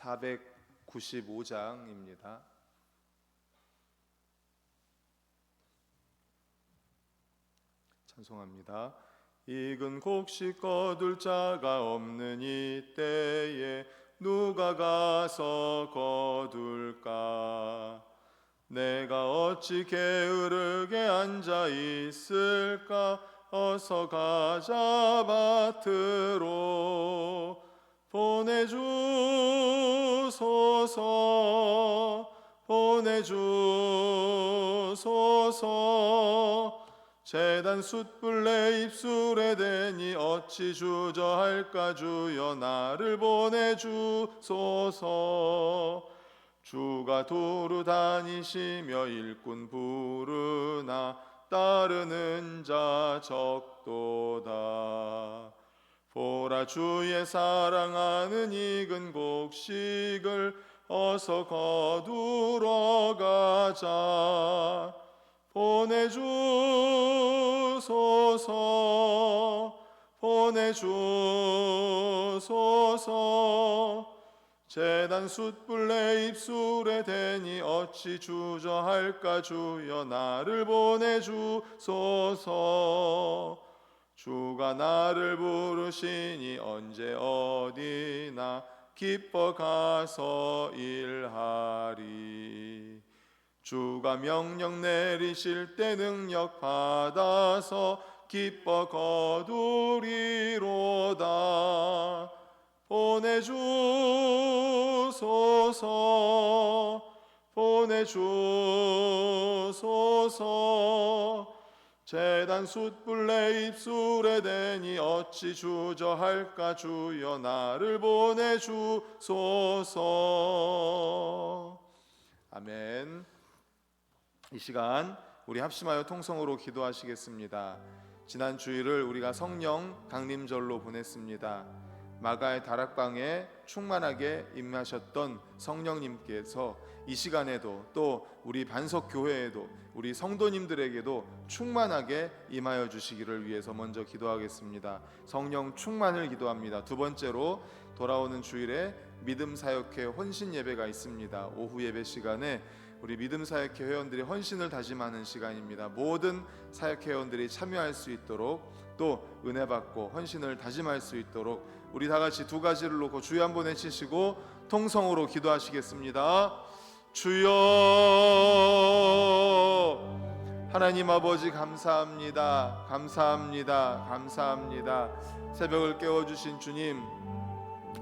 (495장입니다) 찬송합니다. 익은 곡식 거둘 자가 없는 이 때에 누가 가서 거둘까? 내가 어찌 게으르게 앉아 있을까? 어서 가자 밭으로 보내주소서 보내주소서. 재단 숯불 내 입술에 대니 어찌 주저할까 주여 나를 보내주소서. 주가 두루 다니시며 일꾼 부르나 따르는 자 적도다 보라 주의 사랑하는 익은 곡식을 어서 거두러 가자. 보내주소서 보내주소서. 재단 숯불 내 입술에 대니 어찌 주저할까? 주여 나를 보내주소서 주가 나를 부르시니 언제 어디나 기뻐 가서 일하리. 주가 명령 내리실 때 능력 받아서 기뻐 거두리로다. 보내주소서 보내주소서 재단 숯불 내 입술에 대니 어찌 주저할까 주여 나를 보내주소서. 아멘. 이 시간 우리 합심하여 통성으로 기도하시겠습니다. 지난 주일을 우리가 성령 강림절로 보냈습니다 마가의 다락방에 충만하게 임하셨던 성령님께서 이 시간에도 또 우리 반석 교회에도 우리 성도님들에게도 충만하게 임하여 주시기를 위해서 먼저 기도하겠습니다. 성령 충만을 기도합니다. 두 번째로 돌아오는 주일에 믿음 사역회 혼신 예배가 있습니다. 오후 예배 시간에 우리 믿음 사역회 회원들이 헌신을 다짐하는 시간입니다. 모든 사역회 회원들이 참여할 수 있도록 또 은혜 받고 헌신을 다짐할 수 있도록 우리 다 같이 두 가지를 놓고 주여 한번 외치시고 통성으로 기도하시겠습니다. 주여 하나님 아버지 감사합니다. 감사합니다. 감사합니다. 새벽을 깨워 주신 주님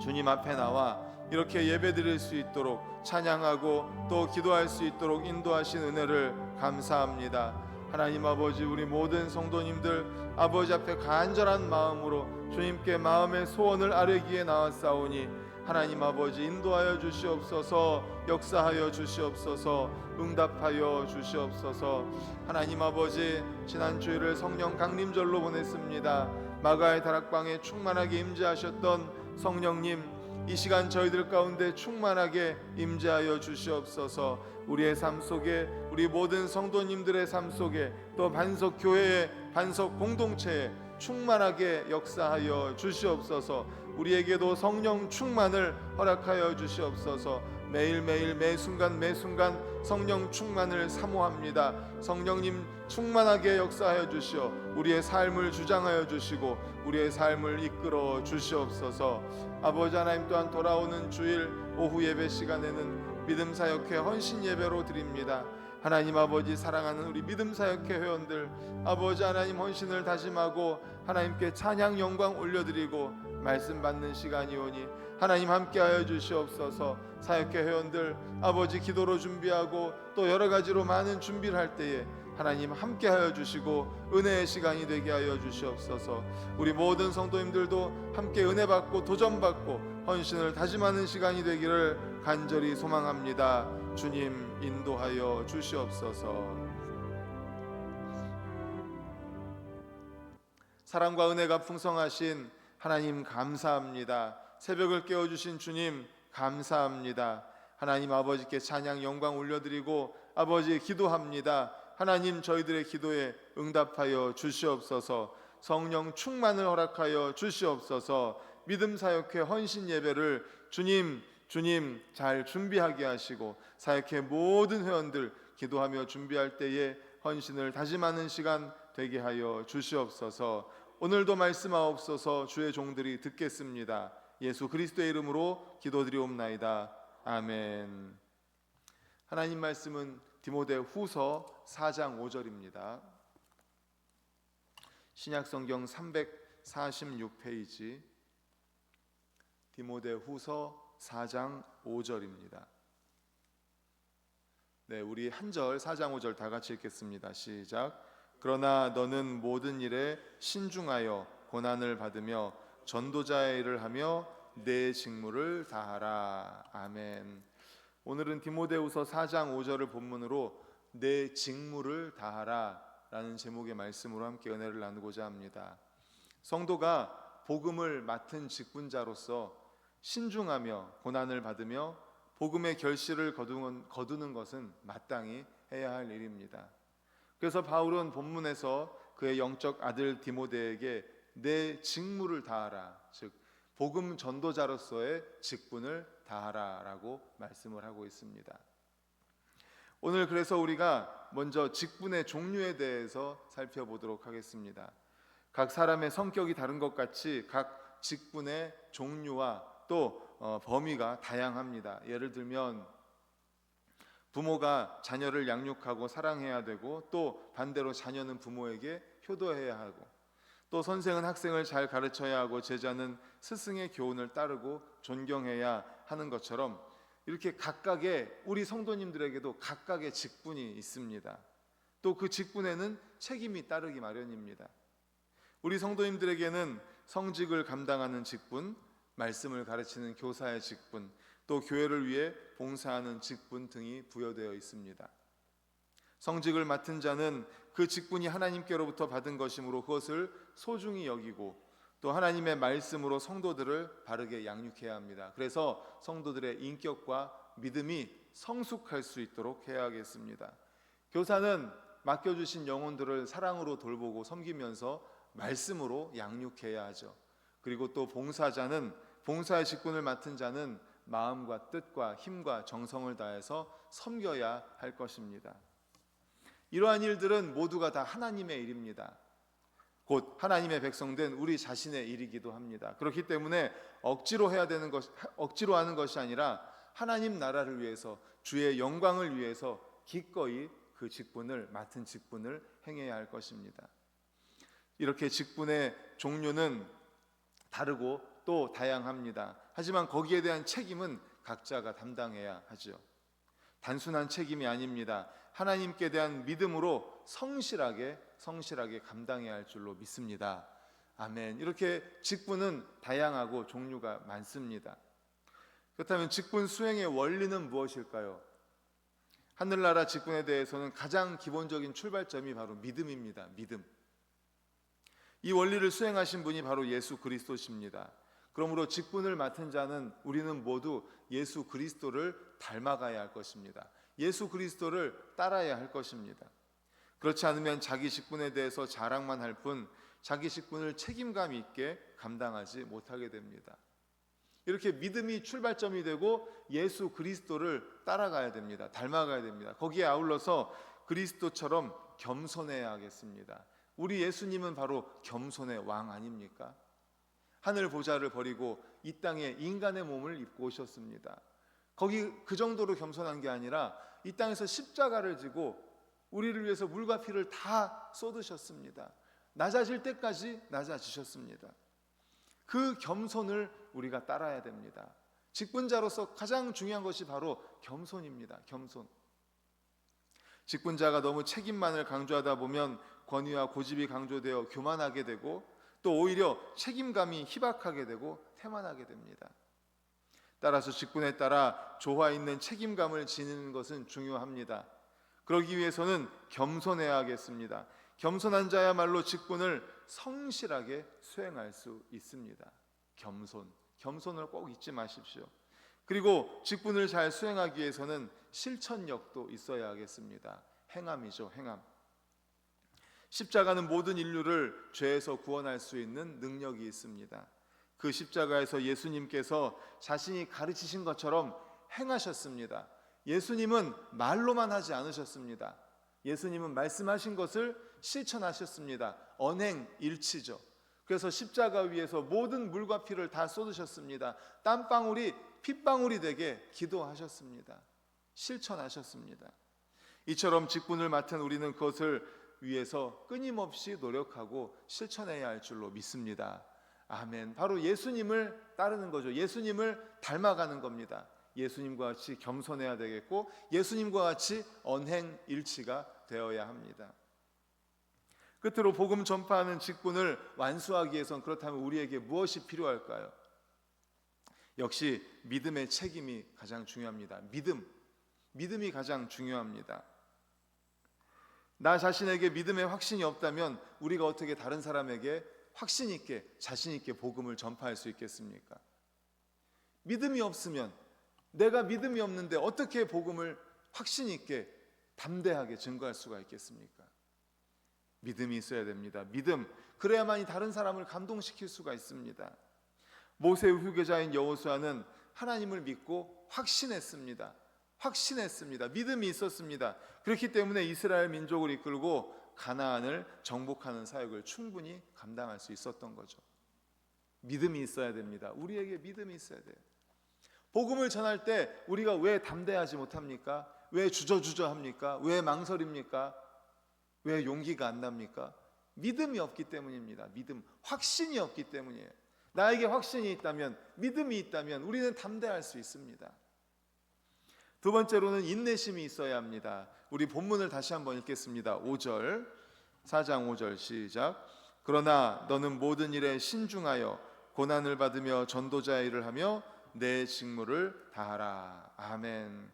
주님 앞에 나와 이렇게 예배드릴 수 있도록 찬양하고 또 기도할 수 있도록 인도하신 은혜를 감사합니다. 하나님 아버지 우리 모든 성도님들 아버지 앞에 간절한 마음으로 주님께 마음의 소원을 아뢰기에 나왔사오니 하나님 아버지 인도하여 주시옵소서 역사하여 주시옵소서 응답하여 주시옵소서. 하나님 아버지 지난 주일을 성령 강림절로 보냈습니다. 마가의 다락방에 충만하게 임재하셨던 성령님 이 시간 저희들 가운데 충만하게 임재하여 주시옵소서. 우리의 삶 속에 우리 모든 성도님들의 삶 속에 또 반석 교회의 반석 공동체에 충만하게 역사하여 주시옵소서. 우리에게도 성령 충만을 허락하여 주시옵소서 매일매일 매순간 매순간 성령 충만을 사모합니다. 성령님 충만하게 역사하여 주시어 우리의 삶을 주장하여 주시고 우리의 삶을 이끌어 주시옵소서. 아버지 하나님 또한 돌아오는 주일 오후 예배 시간에는 믿음 사역회 헌신 예배로 드립니다. 하나님 아버지 사랑하는 우리 믿음 사역회 회원들 아버지 하나님 헌신을 다짐하고 하나님께 찬양 영광 올려드리고 말씀 받는 시간이 오니 하나님 함께하여 주시옵소서. 사역회 회원들 아버지 기도로 준비하고 또 여러 가지로 많은 준비를 할 때에 하나님 함께하여 주시고 은혜의 시간이 되게 하여 주시옵소서. 우리 모든 성도님들도 함께 은혜 받고 도전 받고 헌신을 다짐하는 시간이 되기를 간절히 소망합니다. 주님 인도하여 주시옵소서. 사랑과 은혜가 풍성하신 하나님 감사합니다. 새벽을 깨워 주신 주님 감사합니다. 하나님 아버지께 찬양 영광 올려드리고 아버지 기도합니다. 하나님 저희들의 기도에 응답하여 주시옵소서. 성령 충만을 허락하여 주시옵소서. 믿음 사역회 헌신 예배를 주님 주님 잘 준비하게 하시고 사역회 모든 회원들 기도하며 준비할 때에 헌신을 다짐하는 시간 되게 하여 주시옵소서. 오늘도 말씀하옵소서 주의 종들이 듣겠습니다. 예수 그리스도의 이름으로 기도드리옵나이다. 아멘. 하나님 말씀은 디모데 후서 4장 5절입니다. 신약 성경 346페이지 디모데 후서 4장 5절입니다. 네, 우리 한 절 4장 5절 다 같이 읽겠습니다. 시작. 그러나 너는 모든 일에 신중하여 고난을 받으며 전도자의 일을 하며 내 직무를 다하라. 아멘. 오늘은 디모데후서 4장 5절을 본문으로 내 직무를 다하라라는 제목의 말씀으로 함께 은혜를 나누고자 합니다. 성도가 복음을 맡은 직분자로서 신중하며 고난을 받으며 복음의 결실을 거두는, 것은 마땅히 해야 할 일입니다. 그래서 바울은 본문에서 그의 영적 아들 디모데에게 내 직무를 다하라, 즉 복음 전도자로서의 직분을 다하라라고 말씀을 하고 있습니다. 오늘 그래서 우리가 먼저 직분의 종류에 대해서 살펴보도록 하겠습니다. 각 사람의 성격이 다른 것 같이 각 직분의 종류와 또 어, 범위가 다양합니다. 예를 들면 부모가 자녀를 양육하고 사랑해야 되고 또 반대로 자녀는 부모에게 효도해야 하고 또 선생은 학생을 잘 가르쳐야 하고 제자는 스승의 교훈을 따르고 존경해야 하는 것처럼 이렇게 각각의 우리 성도님들에게도 각각의 직분이 있습니다. 또 그 직분에는 책임이 따르기 마련입니다. 우리 성도님들에게는 성직을 감당하는 직분, 말씀을 가르치는 교사의 직분, 또 교회를 위해 봉사하는 직분 등이 부여되어 있습니다. 성직을 맡은 자는 그 직분이 하나님께로부터 받은 것이므로 그것을 소중히 여기고 또 하나님의 말씀으로 성도들을 바르게 양육해야 합니다. 그래서 성도들의 인격과 믿음이 성숙할 수 있도록 해야 하겠습니다. 교사는 맡겨주신 영혼들을 사랑으로 돌보고 섬기면서 말씀으로 양육해야 하죠. 그리고 또 봉사자는 봉사의 직분을 맡은 자는 마음과 뜻과 힘과 정성을 다해서 섬겨야 할 것입니다. 이러한 일들은 모두가 다 하나님의 일입니다. 곧 하나님의 백성된 우리 자신의 일이기도 합니다. 그렇기 때문에 억지로 해야 되는 것, 억지로 하는 것이 아니라 하나님 나라를 위해서 주의 영광을 위해서 기꺼이 그 직분을 맡은 직분을 행해야 할 것입니다. 이렇게 직분의 종류는 다르고 또 다양합니다. 하지만 거기에 대한 책임은 각자가 담당해야 하죠. 단순한 책임이 아닙니다. 하나님께 대한 믿음으로 성실하게 성실하게 감당해야 할 줄로 믿습니다. 아멘. 이렇게 직분은 다양하고 종류가 많습니다. 그렇다면 직분 수행의 원리는 무엇일까요? 하늘나라 직분에 대해서는 가장 기본적인 출발점이 바로 믿음입니다. 믿음. 이 원리를 수행하신 분이 바로 예수 그리스도십니다. 그러므로 직분을 맡은 자는 우리는 모두 예수 그리스도를 닮아가야 할 것입니다. 예수 그리스도를 따라야 할 것입니다. 그렇지 않으면 자기 직분에 대해서 자랑만 할 뿐 자기 직분을 책임감 있게 감당하지 못하게 됩니다. 이렇게 믿음이 출발점이 되고 예수 그리스도를 따라가야 됩니다. 닮아가야 됩니다. 거기에 아울러서 그리스도처럼 겸손해야 하겠습니다. 우리 예수님은 바로 겸손의 왕 아닙니까? 하늘 보좌를 버리고 이 땅에 인간의 몸을 입고 오셨습니다. 거기 그 정도로 겸손한 게 아니라 이 땅에서 십자가를 지고 우리를 위해서 물과 피를 다 쏟으셨습니다. 낮아질 때까지 낮아지셨습니다. 그 겸손을 우리가 따라야 됩니다. 직분자로서 가장 중요한 것이 바로 겸손입니다. 겸손. 직분자가 너무 책임만을 강조하다 보면 권위와 고집이 강조되어 교만하게 되고 또 오히려 책임감이 희박하게 되고 태만하게 됩니다. 따라서 직분에 따라 조화 있는 책임감을 지니는 것은 중요합니다. 그러기 위해서는 겸손해야 하겠습니다. 겸손한 자야말로 직분을 성실하게 수행할 수 있습니다. 겸손, 겸손을 꼭 잊지 마십시오. 그리고 직분을 잘 수행하기 위해서는 실천력도 있어야 하겠습니다. 행함이죠, 행함. 십자가는 모든 인류를 죄에서 구원할 수 있는 능력이 있습니다. 그 십자가에서 예수님께서 자신이 가르치신 것처럼 행하셨습니다. 예수님은 말로만 하지 않으셨습니다. 예수님은 말씀하신 것을 실천하셨습니다. 언행 일치죠. 그래서 십자가 위에서 모든 물과 피를 다 쏟으셨습니다. 땀방울이 핏방울이 되게 기도하셨습니다. 실천하셨습니다. 이처럼 직분을 맡은 우리는 그것을 위해서 끊임없이 노력하고 실천해야 할 줄로 믿습니다. 아멘. 바로 예수님을 따르는 거죠. 예수님을 닮아가는 겁니다. 예수님과 같이 겸손해야 되겠고 예수님과 같이 언행 일치가 되어야 합니다. 끝으로 복음 전파하는 직분을 완수하기 위해선 그렇다면 우리에게 무엇이 필요할까요? 역시 믿음의 책임이 가장 중요합니다. 믿음. 믿음이 가장 중요합니다. 나 자신에게 믿음의 확신이 없다면 우리가 어떻게 다른 사람에게 확신 있게 자신 있게 복음을 전파할 수 있겠습니까? 믿음이 없으면 내가 믿음이 없는데 어떻게 복음을 확신 있게 담대하게 증거할 수가 있겠습니까? 믿음이 있어야 됩니다. 믿음 그래야만이 다른 사람을 감동시킬 수가 있습니다. 모세의 후계자인 여호수아는 하나님을 믿고 확신했습니다. 확신했습니다. 믿음이 있었습니다. 그렇기 때문에 이스라엘 민족을 이끌고 가나안을 정복하는 사역을 충분히 감당할 수 있었던 거죠. 믿음이 있어야 됩니다. 우리에게 믿음이 있어야 돼요. 복음을 전할 때 우리가 왜 담대하지 못합니까? 왜 주저주저 합니까? 왜 망설입니까? 왜 용기가 안 납니까? 믿음이 없기 때문입니다. 믿음, 확신이 없기 때문이에요. 나에게 확신이 있다면, 믿음이 있다면 우리는 담대할 수 있습니다. 두 번째로는 인내심이 있어야 합니다. 우리 본문을 다시 한번 읽겠습니다. 5절, 4장 5절 시작. 그러나 너는 모든 일에 신중하여 고난을 받으며 전도자의 일을 하며 내 직무를 다하라. 아멘.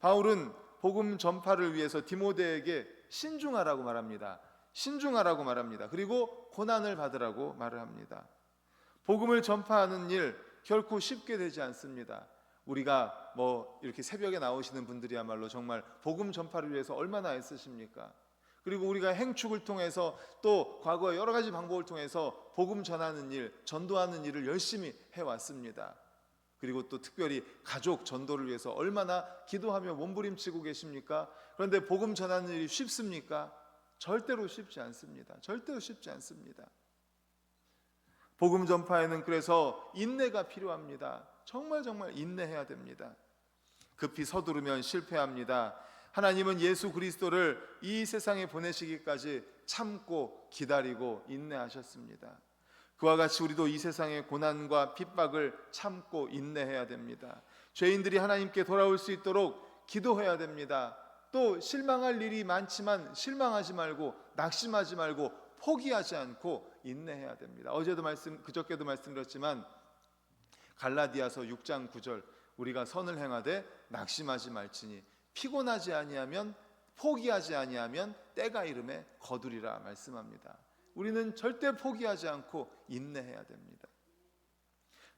바울은 복음 전파를 위해서 디모데에게 신중하라고 말합니다. 신중하라고 말합니다. 그리고 고난을 받으라고 말을 합니다. 복음을 전파하는 일 결코 쉽게 되지 않습니다. 우리가 뭐 이렇게 새벽에 나오시는 분들이야말로 정말 복음 전파를 위해서 얼마나 애쓰십니까? 그리고 우리가 행축을 통해서 또 과거의 여러 가지 방법을 통해서 복음 전하는 일, 전도하는 일을 열심히 해왔습니다. 그리고 또 특별히 가족 전도를 위해서 얼마나 기도하며 몸부림치고 계십니까? 그런데 복음 전하는 일이 쉽습니까? 절대로 쉽지 않습니다. 절대로 쉽지 않습니다. 복음 전파에는 그래서 인내가 필요합니다. 정말 정말 인내해야 됩니다. 급히 서두르면 실패합니다. 하나님은 예수 그리스도를 이 세상에 보내시기까지 참고 기다리고 인내하셨습니다. 그와 같이 우리도 이 세상의 고난과 핍박을 참고 인내해야 됩니다. 죄인들이 하나님께 돌아올 수 있도록 기도해야 됩니다. 또 실망할 일이 많지만 실망하지 말고 낙심하지 말고 포기하지 않고 인내해야 됩니다. 어제도 말씀 그저께도 말씀드렸지만 갈라디아서 6장 9절 우리가 선을 행하되 낙심하지 말지니 피곤하지 아니하면 포기하지 아니하면 때가 이름에 거두리라 말씀합니다. 우리는 절대 포기하지 않고 인내해야 됩니다.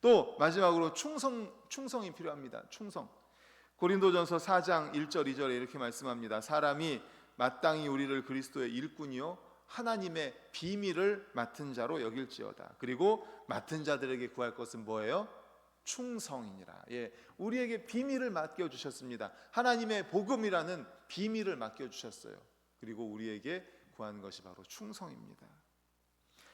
또 마지막으로 충성 충성이 필요합니다. 충성. 고린도전서 4장 1절 2절에 이렇게 말씀합니다. 사람이 마땅히 우리를 그리스도의 일꾼이요 하나님의 비밀을 맡은 자로 여길지어다. 그리고 맡은 자들에게 구할 것은 뭐예요? 충성이니라. 예, 우리에게 비밀을 맡겨 주셨습니다. 하나님의 복음이라는 비밀을 맡겨 주셨어요. 그리고 우리에게 구한 것이 바로 충성입니다.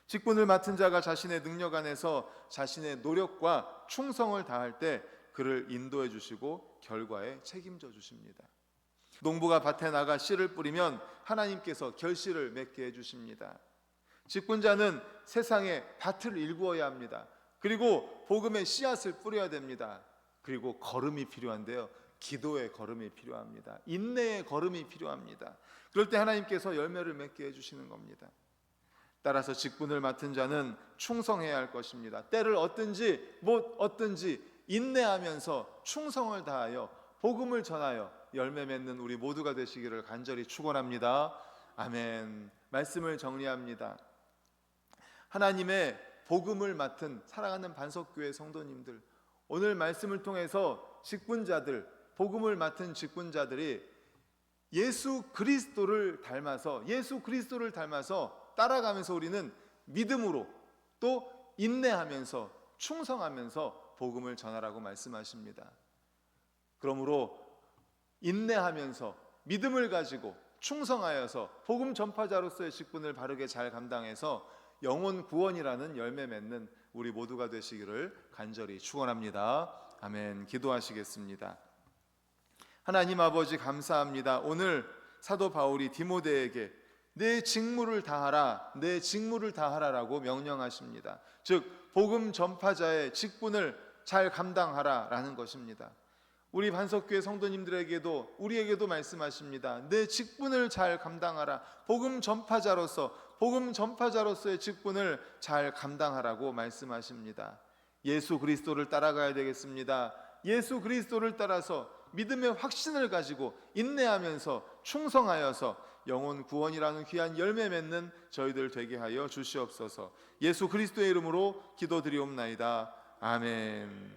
직분을 맡은 자가 자신의 능력 안에서 자신의 노력과 충성을 다할 때 그를 인도해 주시고 결과에 책임져 주십니다. 농부가 밭에 나가 씨를 뿌리면 하나님께서 결실을 맺게 해 주십니다. 직분자는 세상에 밭을 일구어야 합니다. 그리고 복음의 씨앗을 뿌려야 됩니다. 그리고 걸음이 필요한데요. 기도의 걸음이 필요합니다. 인내의 걸음이 필요합니다. 그럴 때 하나님께서 열매를 맺게 해주시는 겁니다. 따라서 직분을 맡은 자는 충성해야 할 것입니다. 때를 얻든지 못 얻든지 인내하면서 충성을 다하여 복음을 전하여 열매 맺는 우리 모두가 되시기를 간절히 축원합니다. 아멘. 말씀을 정리합니다. 하나님의 복음을 맡은 사랑하는 반석교회 성도님들 오늘 말씀을 통해서 직분자들 복음을 맡은 직분자들이 예수 그리스도를 닮아서 예수 그리스도를 닮아서 따라가면서 우리는 믿음으로 또 인내하면서 충성하면서 복음을 전하라고 말씀하십니다. 그러므로 인내하면서 믿음을 가지고 충성하여서 복음 전파자로서의 직분을 바르게 잘 감당해서 영혼 구원이라는 열매 맺는 우리 모두가 되시기를 간절히 축원합니다. 아멘. 기도하시겠습니다. 하나님 아버지 감사합니다. 오늘 사도 바울이 디모데에게 내 직무를 다하라, 내 직무를 다하라라고 명령하십니다. 즉 복음 전파자의 직분을 잘 감당하라라는 것입니다. 우리 반석교회 성도님들에게도 우리에게도 말씀하십니다. 내 직분을 잘 감당하라. 복음 전파자로서 복음 전파자로서의 직분을 잘 감당하라고 말씀하십니다. 예수 그리스도를 따라가야 되겠습니다. 예수 그리스도를 따라서 믿음의 확신을 가지고 인내하면서 충성하여서 영혼 구원이라는 귀한 열매 맺는 저희들 되게 하여 주시옵소서. 예수 그리스도의 이름으로 기도드리옵나이다. 아멘.